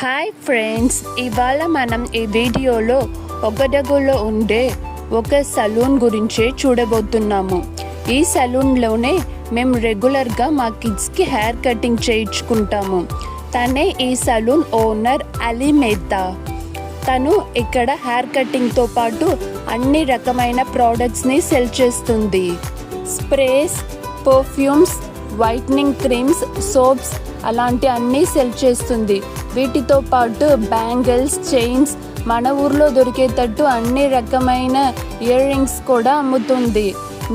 Hi friends ఇవాళ మనం ఈ వీడియోలో ఒకడగులో ఉండే ఒక సలూన్ గురించి చూడబోతున్నాము. ఈ సలూన్లోనే మేము రెగ్యులర్గా మా కిడ్స్కి హెయిర్ కటింగ్ చేయించుకుంటాము. తనే ఈ సలూన్ ఓనర్ అలీ మెహతా తను ఇక్కడ హెయిర్ కటింగ్తో పాటు అన్ని రకమైన ప్రోడక్ట్స్ని సెల్ చేస్తుంది. Sprays perfumes whitening creams soaps అలాంటి అన్నీ సెల్ చేస్తుంది. వీటితో పాటు బ్యాంగిల్స్ చైన్స్ మన ఊర్లో దొరికేటట్టు అన్ని రకమైన ఇయర్ రింగ్స్ కూడా అమ్ముతుంది.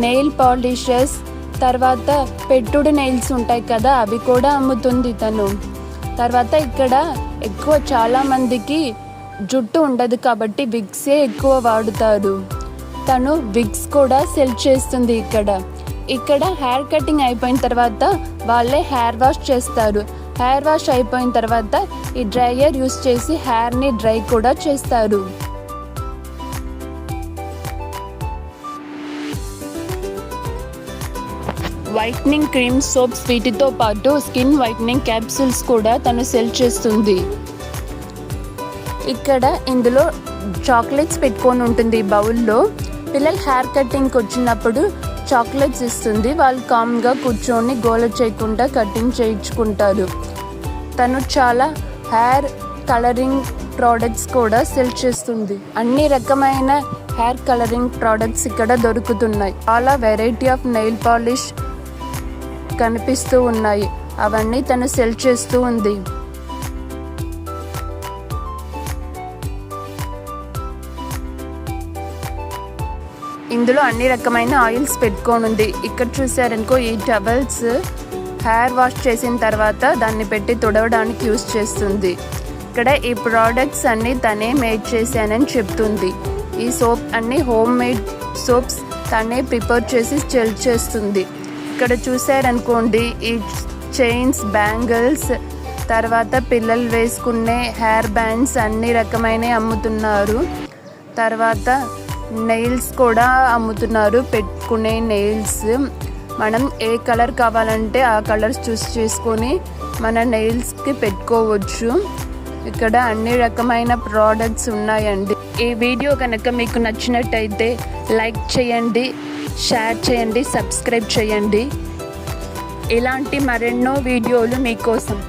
నెయిల్ పాలిషెస్ తర్వాత పెట్టుడు నెయిల్స్ ఉంటాయి కదా అవి కూడా అమ్ముతుంది తను. తర్వాత ఇక్కడ ఎక్కువ చాలామందికి జుట్టు ఉండదు కాబట్టి విగ్సే ఎక్కువ వాడుతారు. తను విగ్స్ కూడా సెల్ చేస్తుంది ఇక్కడ. ఇక్కడ హెయిర్ కటింగ్ అయిపోయిన తర్వాత వాళ్ళే హెయిర్ వాష్ చేస్తారు. హెయిర్ వాష్ అయిపోయిన తర్వాత ఈ డ్రైయర్ యూస్ చేసి హెయిర్ని డ్రై కూడా చేస్తారు. వైట్నింగ్ క్రీమ్ సోప్స్ వీటితో పాటు స్కిన్ వైట్నింగ్ క్యాప్సూల్స్ కూడా తను సెల్ చేస్తుంది. ఇక్కడ ఇందులో చాక్లెట్స్ పెట్టుకొని ఉంటుంది బౌల్లో పిల్లలు హెయిర్ కటింగ్కి వచ్చినప్పుడు చాక్లెట్స్ ఇస్తుంది. వాళ్ళు కామ్గా కూర్చొని గోల చేయకుండా కటింగ్ చేయించుకుంటారు. తను చాలా హెయిర్ కలరింగ్ ప్రోడక్ట్స్ కూడా సెల్ చేస్తుంది. అన్ని రకమైన హెయిర్ కలరింగ్ ప్రోడక్ట్స్ ఇక్కడ దొరుకుతున్నాయి. చాలా వెరైటీ ఆఫ్ నెయిల్ పాలిష్ కనిపిస్తూ ఉన్నాయి. అవన్నీ తను సెల్ చేస్తూ ఉంది. ఇందులో అన్ని రకమైన ఆయిల్స్ పెట్టుకొని ఉంది ఇక్కడ చూసారనుకో ఈ టవల్స్ హెయిర్ వాష్ చేసిన తర్వాత దాన్ని పెట్టి తుడవడానికి యూస్ చేస్తుంది. ఇక్కడ ఈ ప్రోడక్ట్స్ అన్ని తనే మేడ్ చేశానని చెప్తుంది. ఈ సోప్ అన్ని హోమ్ మేడ్ సోప్స్ తనే ప్రిపేర్ చేసి సెల్ చేస్తుంది. ఇక్కడ చూసారనుకోండి ఈ చైన్స్ బ్యాంగిల్స్ తర్వాత పిల్లలు వేసుకునే హెయిర్ బ్యాండ్స్ అన్ని రకమైనవి అమ్ముతున్నారు. తర్వాత నెయిల్స్ కూడా అమ్ముతున్నారు. పెట్టుకునే నెయిల్స్ మనం ఏ కలర్ కావాలంటే ఆ కలర్స్ చూస్ చేసుకొని మన నెయిల్స్కి పెట్టుకోవచ్చు. ఇక్కడ అన్ని రకమైన ప్రోడక్ట్స్ ఉన్నాయండి. ఈ వీడియో కనుక మీకు నచ్చినట్టయితే లైక్ చేయండి షేర్ చేయండి సబ్స్క్రైబ్ చేయండి. ఇలాంటి మరెన్నో వీడియోలు మీకోసం.